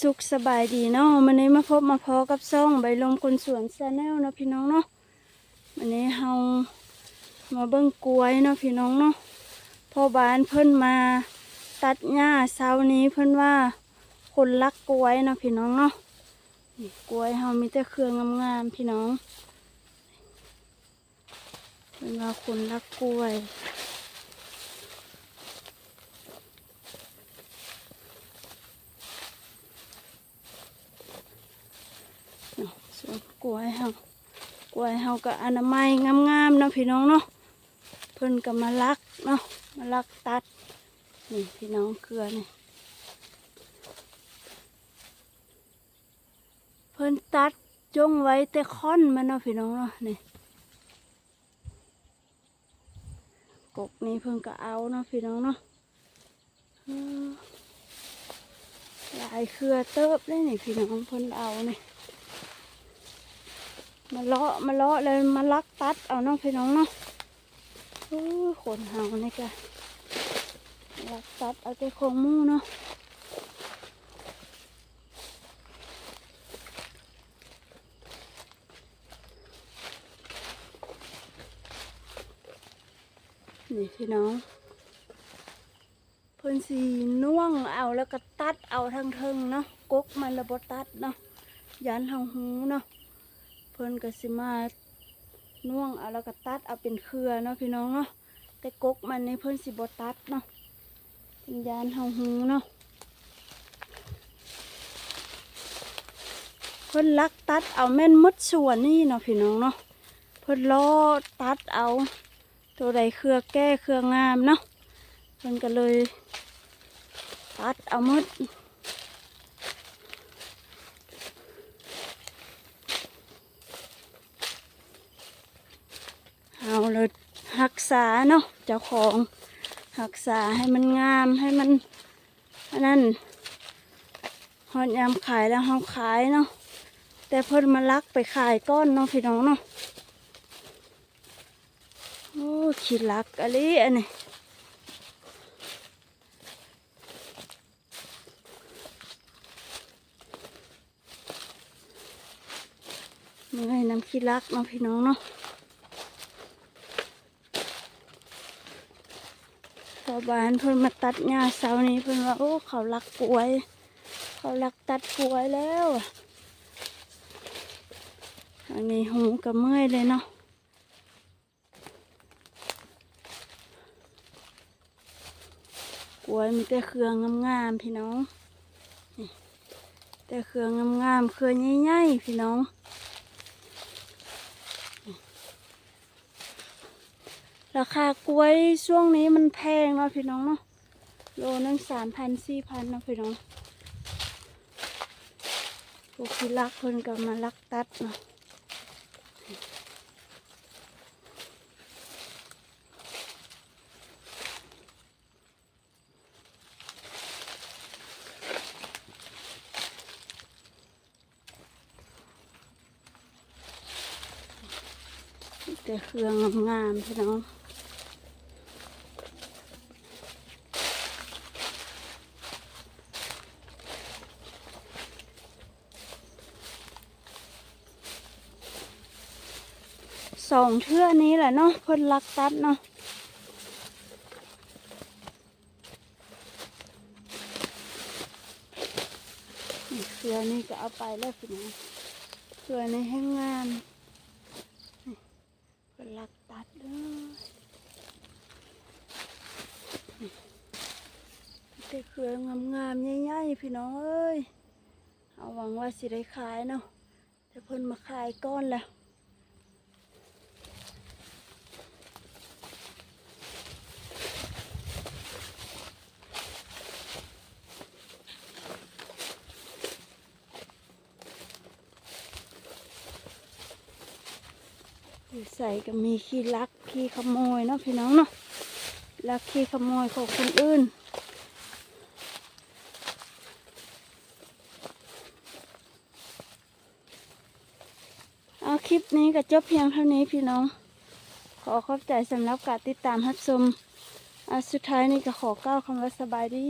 สุขสบายดีเนาะวันนี้มาพบมาพอกับซ่องใบลมคนสวนซาแนลเนาะพี่น้องเนาะวันนี้เฮามาเบิ่งกล้วยเนาะพี่น้องเนาะพ่อบ้านเพิ่นมาตัดหญ้าเช้านี้เพิ่นว่าคนรักกล้วยเนาะพี่น้องเนาะกล้วยเฮามีแต่เครื่องงามๆพี่น้องเพิ่นว่าคนรักกล้วย เนาะสวน กล้วยเฮากล้วยเฮาก็อนามัยงามๆเนาะพี่น้องเนาะเพิ่นก็มาลักเนาะมาลักตัดนี่พี่น้องเกลือนี่เพิ่นตัดจงไว้แต่ค่อนมันเนาะพี่น้องเนาะนี่กกนี้เพิ่นก็เอาเนาะพี่น้องเนาะหลายเครือเติบเลยนี่พี่น้องเพิ่นเอานี่ มาเลาะมาเลาะเลยมาลักตัดเอาเน้องพี่น้องเนาะโอ้ขนเห่านี่กะลักตัดเอาแต่ของมูเนาะนี่พี่น้องเพิ่นสีน่วงเอาแล้วก็ตัดเอาทั้งเทิงเนาะกกมันระบตัดเนาะยันทางหูเนาะ เพิ่นก็สิมาน่วงเอาแล้วก็ตัดเอาเป็นเครือเนาะพี่น้องเนาะแต่กกมันในเพิ่นสิบตัดเนาะเป็นยานเฮาหูเนาะเพิ่นลักตัดเอาแม่นมดส่วนนี่เนาะพี่น้องเนาะเพิ่นล้อตัดเอา ตัวใดเครือแก้เครืองามเนาะเพิ่นก็เลยตัดเอามด เอาเลยรักษาเนาะเจ้าของรักษาให้มันงามให้มันนนั้นหอดยามขายแล้วเฮาขายเนาะแต่เพิ่นมาลักไปขายก้อนเนาะพี่น้องเนาะโอ้ขี้ลักอะไรอันนี้เมื่อยน้ำขี้ลักเนาะพี่น้องเนาะ ชาวบ้านเพิ่นมาตัดหญ้าเสานี้เพิ่นว่าโอ้เขารักกล้วย เขารักตัดกล้วยแล้วอันนี้หูกับเมื่อยเลยเนาะกล้วยมีแต่เครืองงามๆพี่น้องแต่เครืองงามๆเครือใหญ่ๆพี่น้อง ราคากล้วยช่วงนี้มันแพงเนาะพี่น้องเนาะโลนึงสามพันสี่พันเนาะพี่น้องพวกที่รักเพิ่นก็มาลักตัดเนาะ แต่เครื่องงามๆพี่น้องสองเทื่อนี้แหละเนาะเพิ่นลักตัดเนาะเครือนี้ก็เอาไปแล้วพี่น้องเครือนี้ให้งามนี่เพิ่นลักตัดเด้อนี่ แต่เครืองามๆใหญ่ๆพี่น้องเอ้ยเอาหวังว่าสิได้ขายเนาะแต่เพิ่นมาขายก้อนแล้วใส่ก็มีขี้ลักขี้ขโมยเนาะพี่น้องเนาะลักขี้ขโมยของคนอื่น เอา คลิปนี้ก็จบเพียงเท่านี้พี่น้อง ขอขอบใจสำหรับการติดตามรับชมอะสุดท้ายนี้ก็ขอก้าวคำว่าสบายดี